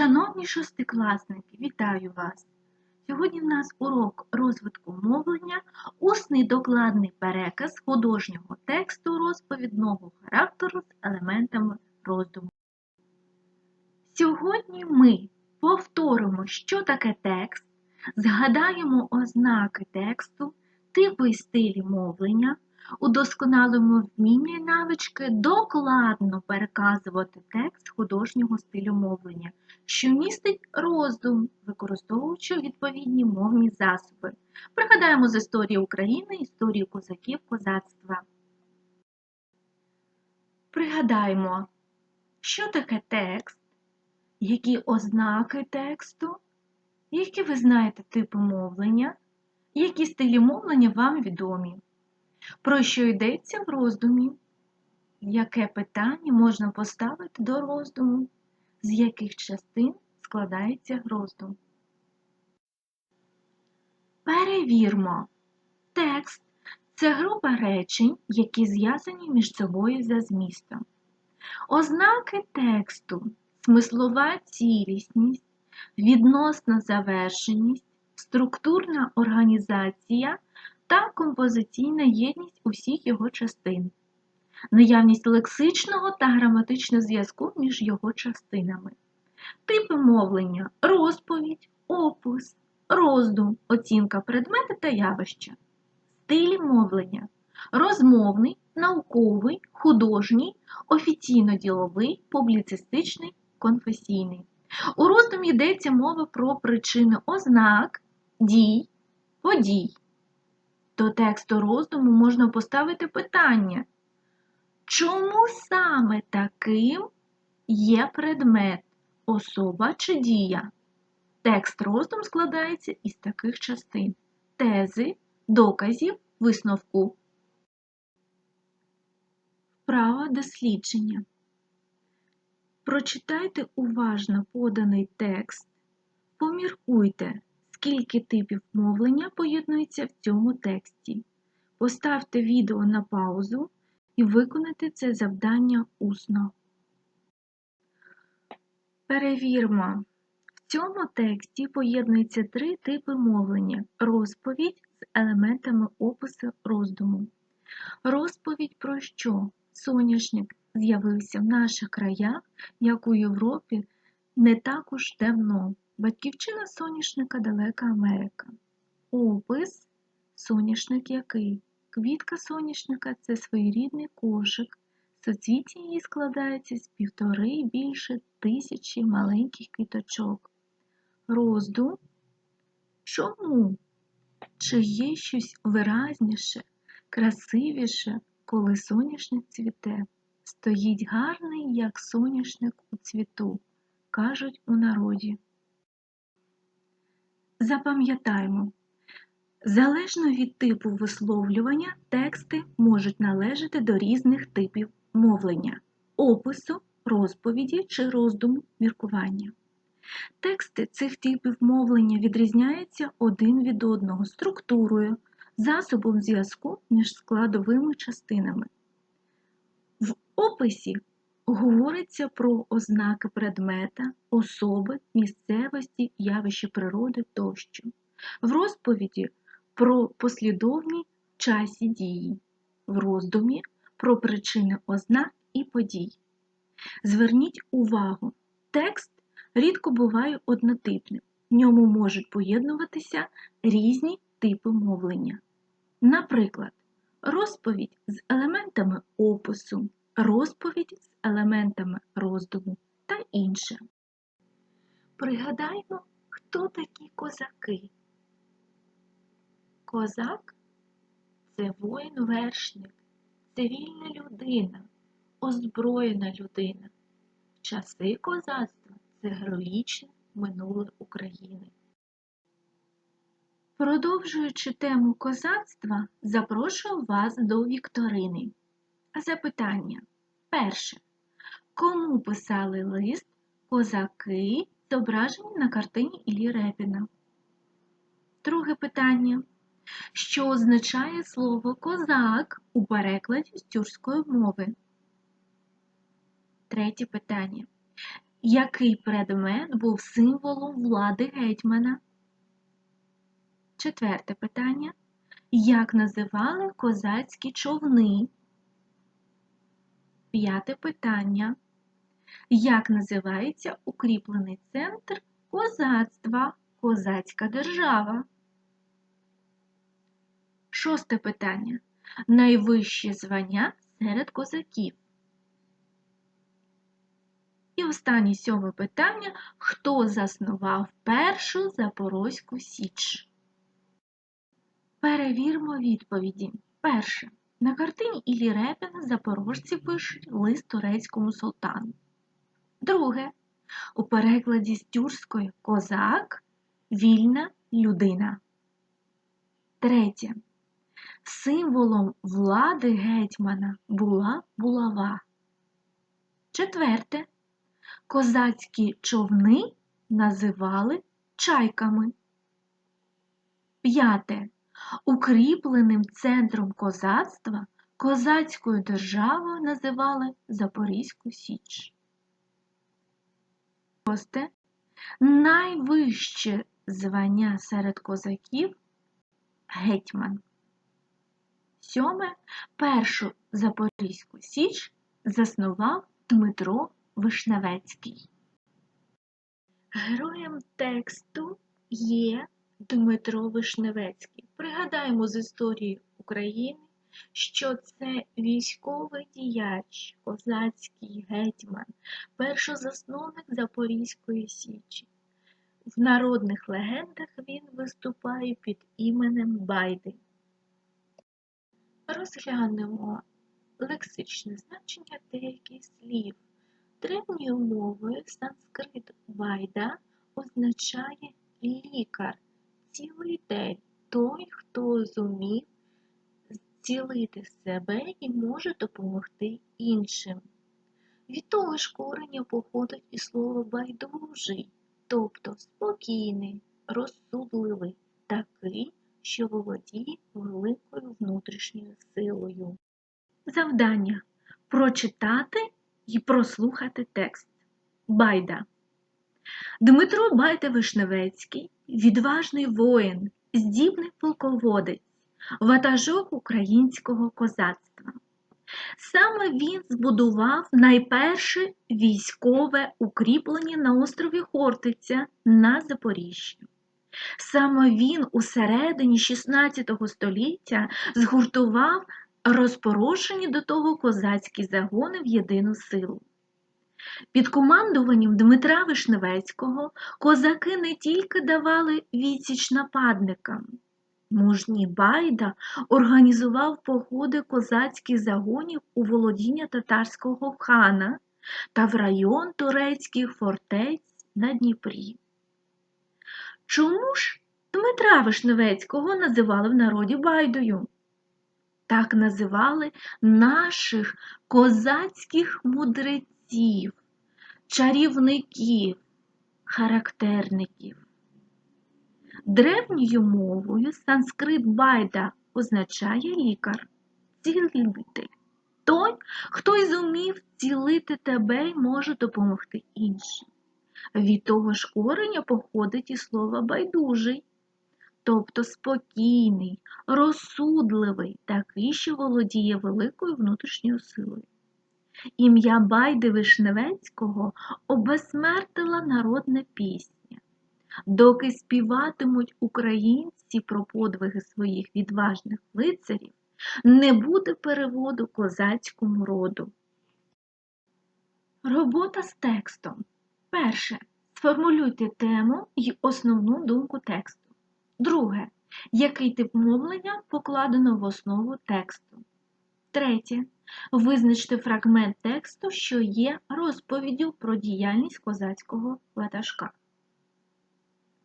Шановні шостикласники, вітаю вас! Сьогодні в нас урок розвитку мовлення, усний докладний переказ художнього тексту розповідного характеру з елементами роздуму. Сьогодні ми повторимо, що таке текст, згадаємо ознаки тексту, типи і стилі мовлення, удосконалимо вміння і навички докладно переказувати текст художнього стилю мовлення, що містить роздум, використовуючи відповідні мовні засоби. Пригадаємо з історії України, історію козаків, козацтва. Пригадаємо, що таке текст, які ознаки тексту, які ви знаєте типи мовлення, які стилі мовлення вам відомі. Про що йдеться в роздумі? Яке питання можна поставити до роздуму? З яких частин складається роздум? Перевірмо. Текст це група речень, які зв'язані між собою за змістом. Ознаки тексту смислова цілісність, відносна завершеність, структурна організація та композиційна єдність усіх його частин, наявність лексичного та граматичного зв'язку між його частинами, типи мовлення, розповідь, опис, роздум, оцінка предмета та явища, стилі мовлення, розмовний, науковий, художній, офіційно-діловий, публіцистичний, конфесійний. У роздумі йдеться мова про причини ознак, дій, подій. До тексту роздуму можна поставити питання, чому саме таким є предмет, особа чи дія? Текст роздум складається із таких частин тези, доказів, висновку. Вправа дослідження. Прочитайте уважно поданий текст, поміркуйте, скільки типів мовлення поєднується в цьому тексті. Поставте відео на паузу і виконайте це завдання усно. Перевірмо. В цьому тексті поєднуються три типи мовлення: розповідь з елементами опису роздуму. Розповідь про що? Соняшник з'явився в наших краях, як у Європі, не так уж давно. Батьківщина соняшника далека Америка. Опис соняшник який? Квітка соняшника це своєрідний кошик. Соцвіття її складається з півтори і більше тисячі маленьких квіточок. Роздум. Чому? Чи є щось виразніше, красивіше, коли соняшник цвіте? Стоїть гарний, як соняшник у цвіту, кажуть у народі. Запам'ятаймо, залежно від типу висловлювання, тексти можуть належати до різних типів мовлення, опису, розповіді чи роздуму міркування. Тексти цих типів мовлення відрізняються один від одного структурою, засобом зв'язку між складовими частинами. В описі говориться про ознаки предмета, особи, місцевості, явища природи тощо. В розповіді про послідовні часі дії, в роздумі про причини ознак і подій. Зверніть увагу, текст рідко буває однотипним, в ньому можуть поєднуватися різні типи мовлення. Наприклад, розповідь з елементами опису, розповідь з елементами роздуму та інше. Пригадаймо, хто такі козаки. Козак це воїн-вершник, цивільна людина, озброєна людина. Часи козацтва це героїчне минуле України. Продовжуючи тему козацтва, запрошую вас до вікторини. Запитання. Перше. Кому писали лист козаки, зображені на картині Іллі Репіна? Друге питання. Що означає слово козак у перекладі з тюркської мови? Третє питання. Який предмет був символом влади гетьмана? Четверте питання. Як називали козацькі човни? П'яте питання. Як називається укріплений центр козацтва, козацька держава? Шосте питання. Найвище звання серед козаків. І останнє сьоме питання. Хто заснував першу Запорозьку Січ? Перевірмо відповіді. Перше. На картині Іллі Репіна запорожці пишуть лист турецькому султану. Друге. У перекладі з тюркської козак вільна людина. Третє. Символом влади гетьмана була булава. Четверте. Козацькі човни називали чайками. П'яте. Укріпленим центром козацтва козацькою державою називали Запорізьку Січ. Шосте. Найвище звання серед козаків гетьман. Сьоме. Першу Запорізьку Січ заснував Дмитро Вишневецький. Героєм тексту є Дмитро Вишневецький. Пригадаємо з історії України, що це військовий діяч, козацький гетьман, першозасновник Запорізької Січі. В народних легендах він виступає під іменем Байди. Розглянемо лексичне значення деяких слів. Древньою мовою санскрит Байда означає лікар, цілитель, той, хто зумів зцілити себе і може допомогти іншим. Від того ж корення походить і слово байдужий, тобто спокійний, розсудливий, такий, що володіє великою внутрішньою силою. Завдання прочитати і прослухати текст. Байда. Дмитро Байда Вишневецький відважний воїн, здібний полководець, ватажок українського козацтва. Саме він збудував найперше військове укріплення на острові Хортиця на Запоріжжі. Саме він у середині XVI століття згуртував розпорошені до того козацькі загони в єдину силу. Під командуванням Дмитра Вишневецького козаки не тільки давали відсіч нападникам. Мужній Байда організував походи козацьких загонів у володіння татарського хана та в район турецьких фортець на Дніпрі. Чому ж Дмитра Вишневецького називали в народі Байдою? Так називали наших козацьких мудреців, чарівників, характерників. Древньою мовою санскрит байда означає лікар, цілитель. Той, хто й зумів цілити тебе й може допомогти іншим. Від того ж кореня походить і слово байдужий, тобто спокійний, розсудливий, такий, що володіє великою внутрішньою силою. Ім'я Байди Вишневецького обезсмертила народна пісня. Доки співатимуть українці про подвиги своїх відважних лицарів, не буде переводу козацькому роду. Робота з текстом. Перше. Сформулюйте тему і основну думку тексту. Друге. Який тип мовлення покладено в основу тексту. Третє. Визначте фрагмент тексту, що є розповіддю про діяльність козацького ватажка.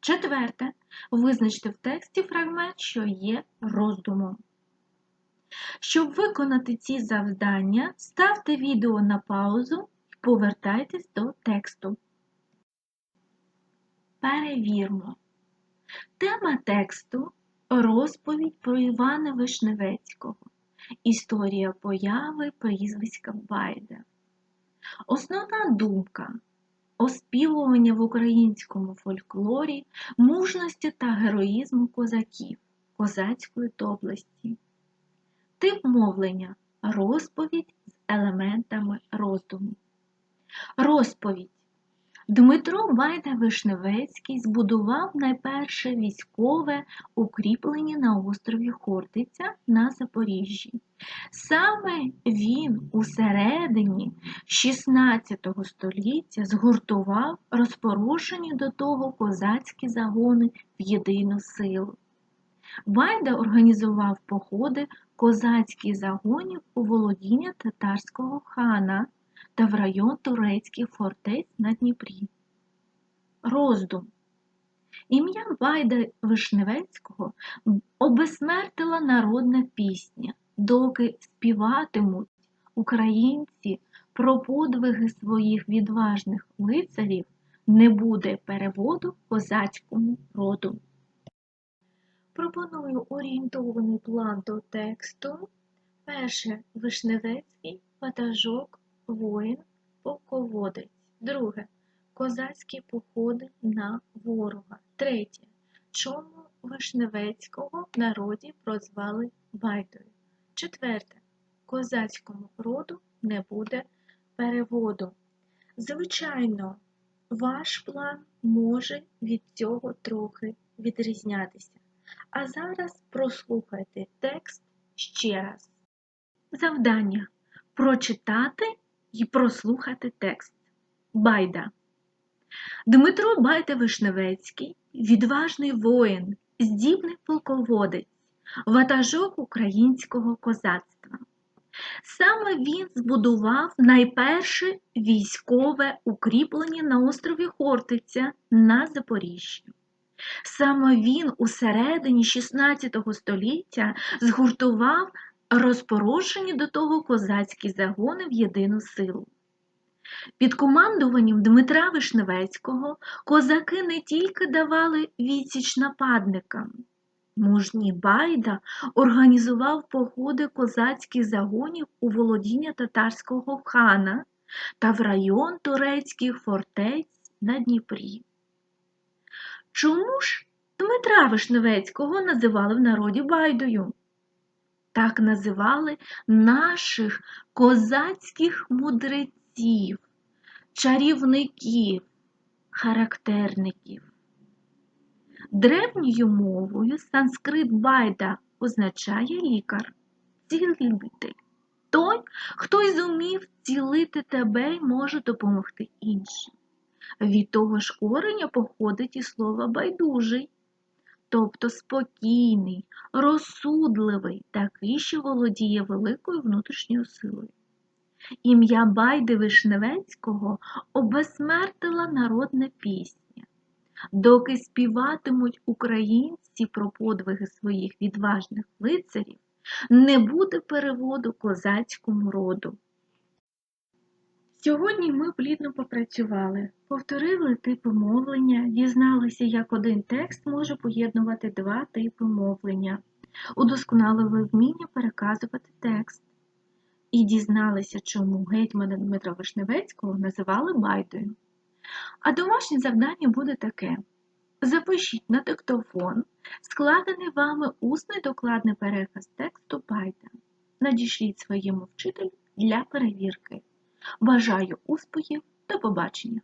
Четверте. Визначте в тексті фрагмент, що є роздумом. Щоб виконати ці завдання, ставте відео на паузу і повертайтесь до тексту. Перевірмо. Тема тексту розповідь про Івана Вишневецького. Історія появи прізвиська Байда. Основна думка. оспівування в українському фольклорі мужності та героїзму козаків козацької доблесті. Тип мовлення розповідь з елементами роздуму. Розповідь. Дмитро Байда Вишневецький збудував найперше військове укріплення на острові Хортиця на Запоріжжі. Саме він у середині XVI століття згуртував розпорушені до того козацькі загони в єдину силу. Байда організував походи козацьких загонів у володіння татарського хана та в район турецьких фортець на Дніпрі. Роздум. Ім'я Байда Вишневецького обезсмертила народна пісня, доки співатимуть українці про подвиги своїх відважних лицарів, не буде переводу козацькому роду. Пропоную орієнтований план до тексту. Перше Вишневецький, ватажок, воїн, полководець. Друге козацькі походи на ворога. Третє. Чому Вишневецького народі прозвали Байдою? Четверте. Козацькому роду не буде переводу. Звичайно, ваш план може від цього трохи відрізнятися. А зараз прослухайте текст ще раз. Завдання прочитати і прослухати текст. Байда. Дмитро Байда Вишневецький, відважний воїн, здібний полководець, ватажок українського козацтва. Саме він збудував найперше військове укріплення на острові Хортиця на Запоріжжі. Саме він у середині XVI століття згуртував розпорошені до того козацькі загони в єдину силу. Під командуванням Дмитра Вишневецького козаки не тільки давали відсіч нападникам. Мужній Байда організував походи козацьких загонів у володіння татарського хана та в район турецьких фортець на Дніпрі. Чому ж Дмитра Вишневецького називали в народі Байдою? Так називали наших козацьких мудреців, чарівників, характерників. Древньою мовою санскрит байда означає лікар, цілитель. Той, хто й зумів цілити тебе й може допомогти іншим. Від того ж кореня походить і слово байдужий, тобто спокійний, розсудливий, такий, що володіє великою внутрішньою силою. Ім'я Байди Вишневецького обезсмертила народна пісня, доки співатимуть українці про подвиги своїх відважних лицарів, не буде переводу козацькому роду. Сьогодні ми плідно попрацювали, повторили типи мовлення, дізналися, як один текст може поєднувати два типи мовлення, удосконалили вміння переказувати текст і дізналися, чому гетьмана Дмитра Вишневецького називали Байдою. А домашнє завдання буде таке: запишіть на диктофон складений вами усний докладний переказ тексту Байда. Надішліть своєму вчителю для перевірки. Бажаю успіхів, до побачення!